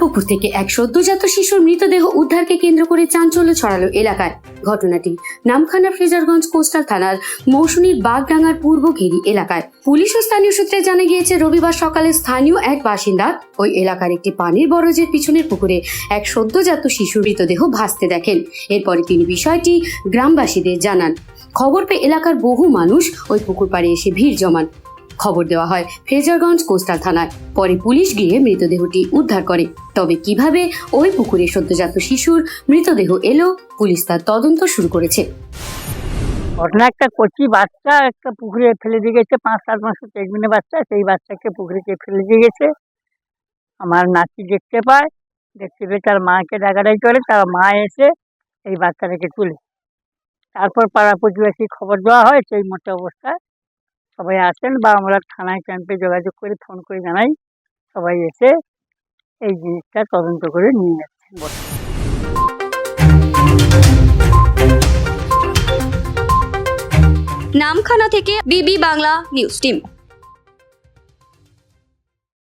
পুকুর থেকে এক সদ্যজাত শিশুর মৃতদেহ উদ্ধারকে কেন্দ্র করে চাঞ্চল্য ছড়ালো এলাকায়। ঘটনাটি নামখানা ফ্রেজারগঞ্জ কোস্টাল থানার মৌসুমীর বাগডাঙ্গার পূর্ব ঘেরি এলাকায়। পুলিশ ও স্থানীয় সূত্রে জানা গিয়েছে, রবিবার সকালে স্থানীয় এক বাসিন্দা ওই এলাকার একটি পানির বরজের পিছনের পুকুরে এক সদ্যজাত শিশুর মৃতদেহ ভাসতে দেখেন। এরপরে তিনি বিষয়টি গ্রামবাসীদের জানান। খবর পেয়ে এলাকার বহু মানুষ ওই পুকুর পাড়ে এসে ভিড় জমান। খবর দেওয়া হয় ফ্রেজারগঞ্জ কোস্টাল থানায়। পরে পুলিশ গিয়ে মৃতদেহটি উদ্ধার করে। তবে কীভাবে ওই পুকুরে সদ্যজাত শিশুর মৃতদেহ এলো, পুলিশ তার তদন্ত শুরু করেছে। ঘটনা একটা কচি বাচ্চা, একটা পুকুরে ফেলে দিয়ে গেছে, পাঁচ সাত মাসের প্রেগনেন্ট বাচ্চা, সেই বাচ্চাকে পুকুরে ফেলে দিয়ে গেছে। আমার নাতি দেখতে পায়, দেখতে পেয়ে তার মাকে ডাকাডাকি করে, তার মা এসে এই বাচ্চাটাকে তুলে। তারপর পাড়া প্রতিবেশী খবর দেওয়া হয়, সেই মতো অবস্থায় সবাই আসেন বা আমরা থানায় ক্যাম্পে যোগাযোগ করে ফোন করে জানাই। সবাই এসে এই জিনিসটা তদন্ত করে নিয়ে যাচ্ছেন নামখানা থেকে বিবি বাংলা নিউজ টিম।